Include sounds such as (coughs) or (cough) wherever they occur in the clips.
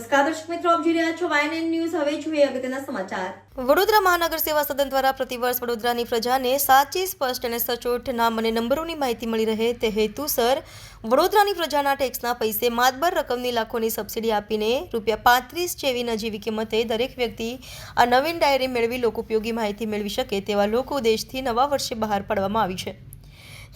નમસ્કાર, દર્શક મિત્રો, આપ જોઈ રહ્યા છો વાયન ન્યૂઝ હવે જોઈએ અગત્યના સમાચાર. વડોદરા મહાનગર સેવા સદન દ્વારા પ્રતિવર્ષ વડોદરાની પ્રજાને સાચી, સ્પષ્ટ અને સચોટ નામ અને નંબરોની માહિતી મળી રહે તે હેતુસર વડોદરાની પ્રજાના ટેક્સના પૈસે માતબર રકમની લાખોની સબસિડી આપીને રૂપિયા પાંત્રીસ જેવી નજીવી કિંમતે દરેક વ્યક્તિ આ નવીન ડાયરી મેળવી લોકોપયોગી માહિતી મેળવી શકે તેવા લોકો દેશથી નવા વર્ષે બહાર પાડવામાં આવી છે.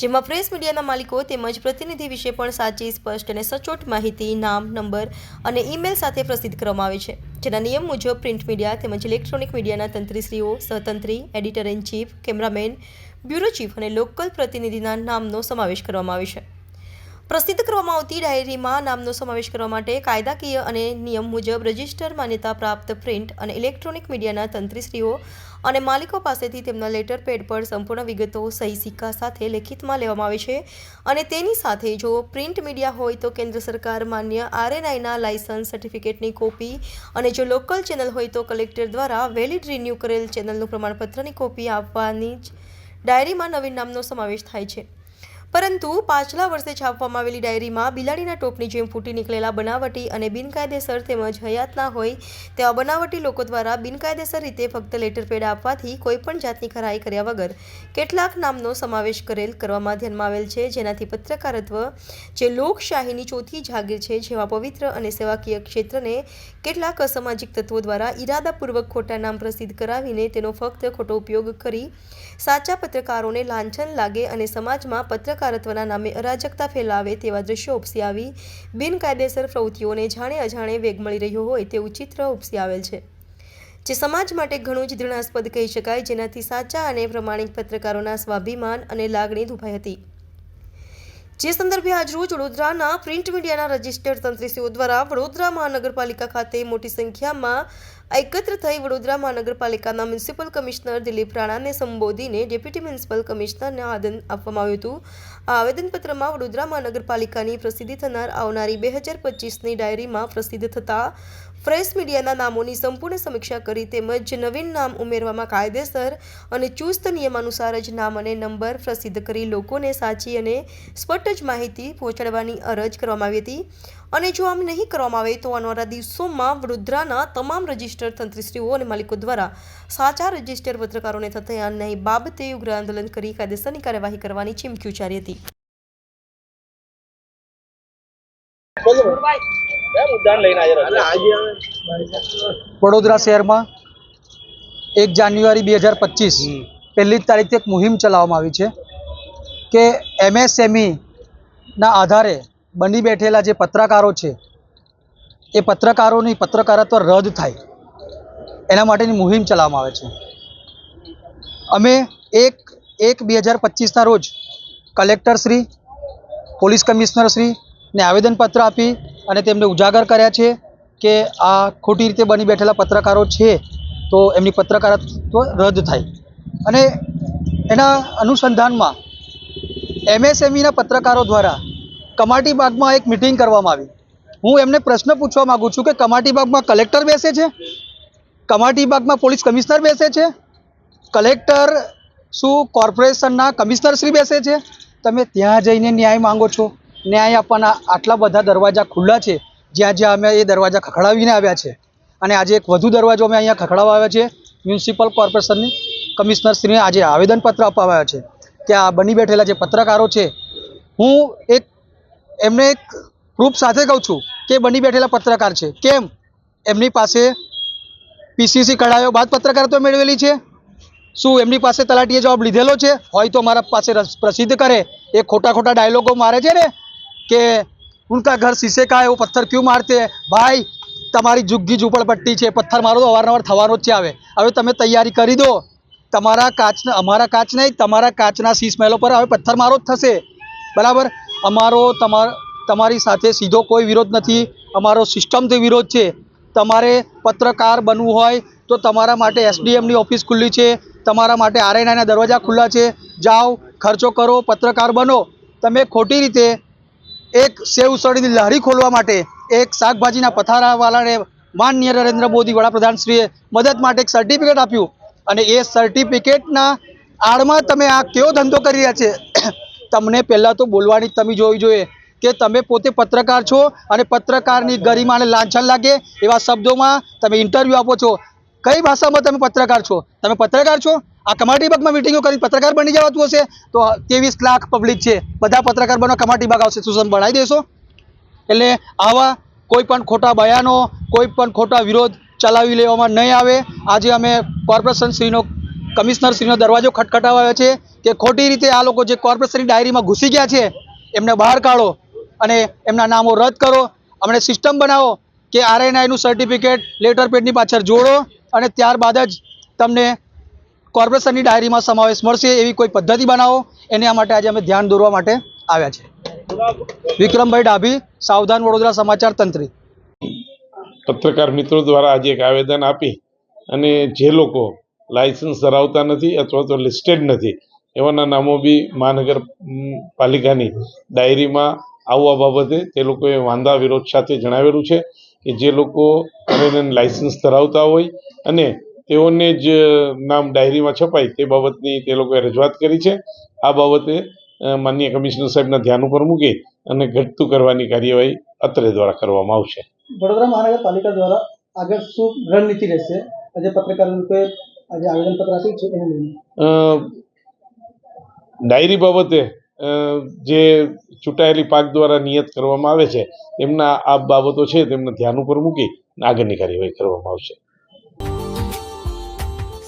જેમાં પ્રેસ મીડિયાના માલિકો તેમજ પ્રતિનિધિ વિશે પણ સાચી, સ્પષ્ટ અને સચોટ માહિતી, નામ, નંબર અને ઈમેલ સાથે પ્રસિદ્ધ કરવામાં આવે છે. જેના નિયમ મુજબ પ્રિન્ટ મીડિયા તેમજ ઇલેક્ટ્રોનિક મીડિયાના તંત્રીશ્રીઓ સહતંત્રી editor in chief cameraman bureau chief અને લોકલ પ્રતિનિધિના નામનો સમાવેશ કરવામાં આવે છે. પ્રસિદ્ધ કરવામાં આવતી ડાયરીમાં નામનો સમાવેશ કરવા માટે કાયદાકીય અને નિયમ મુજબ રજિસ્ટર માન્યતા પ્રાપ્ત પ્રિન્ટ અને ઇલેક્ટ્રોનિક મીડિયાના તંત્રીશ્રીઓ અને માલિકો પાસેથી તેમના લેટર પેડ પર સંપૂર્ણ વિગતો સહી સિક્કા સાથે લેખિતમાં લેવામાં આવે છે. અને તેની સાથે જો પ્રિન્ટ મીડિયા હોય તો કેન્દ્ર સરકાર માન્ય આરએનઆઈના લાયસન્સ સર્ટિફિકેટની કોપી અને જો લોકલ ચેનલ હોય તો કલેક્ટર દ્વારા વેલિડ રિન્યૂ કરેલ ચેનલનું પ્રમાણપત્રની કોપી આપવાની જ ડાયરીમાં નવીન નામનો સમાવેશ થાય છે. પરંતુ પાછલા વર્ષે છાપવામાં આવેલી ડાયરીમાં બિલાડીના ટોપની જેમ ફૂટી નીકળેલા બનાવટી અને બિનકાયદેસર તેમજ હયાતના હોય તેવા બનાવટી લોકો દ્વારા બિનકાયદેસર રીતે ફક્ત લેટર પેડ આપવાથી કોઈપણ જાતની ખરાઈ કર્યા વગર કેટલાક નામનો સમાવેશ કરેલ કરવામાં ધ્યાનમાં આવેલ છે. જેનાથી પત્રકારત્વ, જે લોકશાહીની ચોથી જાગીર છે જેવા પવિત્ર અને સેવાકીય ક્ષેત્રને કેટલાક અસામાજિક તત્વો દ્વારા ઈરાદાપૂર્વક ખોટા નામ પ્રસિદ્ધ કરાવીને તેનો ફક્ત ખોટો ઉપયોગ કરી સાચા પત્રકારોને લાંછન લાગે અને સમાજમાં પત્રકારત્વના નામે અરાજકતા ફેલાવે તેવા દ્રશ્યો ઉપસી આવી. બિનકાયદેસર પ્રવૃત્તિઓને જાણે અજાણે વેગ મળી રહ્યો હોય તેવું ચિત્ર ઉપસી આવેલ છે. જે સમાજ માટે ઘણું જ ઘૃણાસ્પદ કહી શકાય, જેનાથી સાચા અને પ્રમાણિક પત્રકારોના સ્વાભિમાન અને લાગણી દુભાઈ હતી. જે સંદર્ભે આજરોજ વડોદરાના પ્રિન્ટ મીડિયાના રજિસ્ટર્ડ તંત્રીસીઓ દ્વારા વડોદરા મહાનગરપાલિકા ખાતે મોટી સંખ્યામાં એકત્ર થઈ વડોદરા મહાનગરપાલિકાના મ્યુનિસિપલ કમિશનર દિલીપ રાણાને સંબોધીને ડેપ્યુટી મ્યુનિસિપલ કમિશનરને આવેદન આપવામાં આવ્યું હતું. આ આવેદનપત્રમાં વડોદરા મહાનગરપાલિકાની પ્રસિદ્ધિ થનાર આવનારી બે હજાર પચીસની ડાયરીમાં પ્રસિદ્ધ થતા પ્રેસ મીડિયાના નામોની સંપૂર્ણ સમીક્ષા કરી તેમજ નવીન નામ ઉમેરવામાં કાયદેસર અને ચુસ્ત નિયમાનુસાર જ નામ અને નંબર પ્રસિદ્ધ કરી લોકોને સાચી અને સ્પષ્ટ જ માહિતી પહોંચાડવાની અરજ કરવામાં આવી હતી. અને જો આમ નહીં કરવામાં આવે તો આવનારા દિવસોમાં વડોદરાના તમામ રજિસ્ટર તંત્રીશ્રીઓ અને માલિકો દ્વારા સાચા રજિસ્ટર પત્રકારોને થતા અન્યાય બાબતે ઉગ્ર આંદોલન કરી કાયદેસરની કાર્યવાહી કરવાની ચીમકી ઉચ્ચારી હતી. વડોદરા શહેરમાં એક જાન્યુઆરી બે હજાર પચીસ પહેલી જ તારીખથી એક મુહિમ ચલાવવામાં આવી છે કે એમએસએમઈના આધારે બની બેઠેલા જે પત્રકારો છે એ પત્રકારોની પત્રકારત્વ રદ થાય. એના માટેની મુહિમ ચલાવવામાં આવે છે. અમે એક એક બે હજાર પચીસના રોજ કલેક્ટરશ્રી પોલીસ કમિશનરશ્રી ને આવેદનપત્ર આપી અને તેમને ઉજાગર કર્યા છે કે આ ખોટી રીતે બની બેઠેલા પત્રકારો છે, તો એમની પત્રકારત્વ રદ થાય. અને એના અનુસંધાનમાં એમએસએમઈના પત્રકારો દ્વારા કમાટી બાગમાં એક મિટિંગ કરવામાં આવી. હું એમને પ્રશ્ન પૂછવા માગું છું કે કમાટી બાગમાં કલેક્ટર બેસે છે? કમાટી બાગમાં પોલીસ કમિશનર બેસે છે? કલેક્ટર શું કોર્પોરેશનના કમિશનર શ્રી બેસે છે? તમે ત્યાં જઈને ન્યાય માંગો છો? ન્યાય આપવાના આટલા બધા દરવાજા ખુલ્લા છે, જ્યાં જ્યાં અમે એ દરવાજા ખખડાવીને આવ્યા છે. અને આજે એક વધુ દરવાજો અમે અહીંયા ખખડાવવા આવ્યા છે, મ્યુનિસિપલ કોર્પોરેશનની કમિશનરશ્રીને આજે આવેદનપત્ર અપાવ્યા છે કે આ બની બેઠેલા જે પત્રકારો છે, હું એક, એમને એક પ્રૂફ સાથે કહું છું કે બની બેઠેલા પત્રકાર છે. કેમ? એમની પાસે પીસીસી કઢાયો બાદ પત્રકારત્વ મેળવેલી છે. શું એમની પાસે તલાટીએ જવાબ લીધેલો છે? હોય તો મારા પાસે પ્રસિદ્ધ કરે. એ ખોટા ખોટા ડાયલોગો મારે છે ને? કે उनका ઘર શીશે का है પથ્થર पत्थर મારતે? ભાઈ, તમારી જુગ્ગી ઝૂંપડપટ્ટી છે, પથ્થર મારો તો અવારનવાર થવાનો જ છે આવે. હવે તમે તૈયારી કરી દો. તમારા કાચના, અમારા કાચ નહીં, તમારા કાચના શીશ મહેલો પર હવે પથ્થર મારો જ થશે. બરાબર? અમારો, તમારી સાથે સીધો કોઈ વિરોધ નથી. અમારો સિસ્ટમથી વિરોધ છે. તમારે પત્રકાર બનવું હોય તો તમારા માટે એસડીએમની ઓફિસ ખુલ્લી છે. તમારા માટે આરએનઆઈના દરવાજા ખુલ્લા છે. જાઓ, ખર્ચો કરો, પત્રકાર બનો. તમે ખોટી રીતે એક સેવ ઉસળીની લારી ખોલવા માટે એક શાકભાજીના પથારાવાળાને માનનીય નરેન્દ્ર મોદી વડાપ્રધાનશ્રીએ મદદ માટે એક સર્ટિફિકેટ આપ્યું. અને એ સર્ટિફિકેટના આડમાં તમે આ કેવો ધંધો કરી રહ્યા છે? (coughs) તમને પહેલાં તો બોલવાની તમી જોવી જોઈએ કે તમે પોતે પત્રકાર છો અને પત્રકારની ગરિમાને લાંછન લાગે એવા શબ્દોમાં તમે ઇન્ટરવ્યૂ આપો છો. કઈ ભાષામાં તમે પત્રકાર છો? તમે પત્રકાર છો? આ કમાટી બાગમાં મિટિંગો કરી, પત્રકાર બની જવાતું હશે, તો ત્રેવીસ લાખ પબ્લિક છે. બધા પત્રકાર બનો, કમાટી બાગ આવશે સુસમ બનાવી દેશો. એટલે આવા કોઈ પણ ખોટા બયાનો, કોઈ પણ ખોટા વિરોધ ચલાવી લેવામાં નહીં આવે. આજે અમે કોર્પોરેશન શ્રીનો કમિશનર શ્રીનો દરવાજો ખટખટાવ્યો છે કે ખોટી રીતે આ લોકો જે કોર્પોરેશનની ડાયરીમાં ઘૂસી ગયા છે, એમને બહાર કાઢો અને એમના નામો રદ કરો. અમને સિસ્ટમ બનાવો કે આરએનઆઈનું સર્ટિફિકેટ લેટર પેડની પાછળ જોડો અને ત્યારબાદ જ તમને કોર્પોરેશનની ડાયરીમાં સમાવેશ મળશે એવી કોઈ પદ્ધતિ બનાવો, એના માટે આજે અમે ધ્યાન દોરવા માટે આવ્યા છે. વિક્રમભાઈ ડાભી, સાવધાન વડોદરા સમાચાર તંત્રી. પત્રકાર મિત્રો દ્વારા આજે એક આવેદન આપી અને જે લોકો લાયસન્સ ધરાવતા નથી અથવા તો લિસ્ટેડ નથી, એવાના નામો બી મહાનગર પાલિકાની ડાયરીમાં આવવા બાબતે તે લોકોએ વાંધા વિરોધ સાથે જણાવેલું છે કે જે લોકો લાયસન્સ ધરાવતા હોય અને તેઓને જ નામ ડાયરીમાં છપાય તે બાબતની તે લોકોએ રજૂઆત કરી છે. આ બાબતે માન્ય કમિશનર સાહેબના ધ્યાન ઉપર મૂકી અને ઘટતું કરવાની કાર્યવાહી અત્રે દ્વારા કરવામાં આવશે. વડોદરા મહાનગરપાલિકા દ્વારા આગળ શું રણનીતિ રહેશે? આજે પત્રકાર રૂપે આજે આવેદનપત્ર આપ્યું છે ડાયરી બાબતે જે ચૂંટાયેલી પાક દ્વારા નિયત કરવામાં આવે છે એમના આ બાબતો છે તેમને ધ્યાન ઉપર મૂકી આગળની કાર્યવાહી કરવામાં આવશે.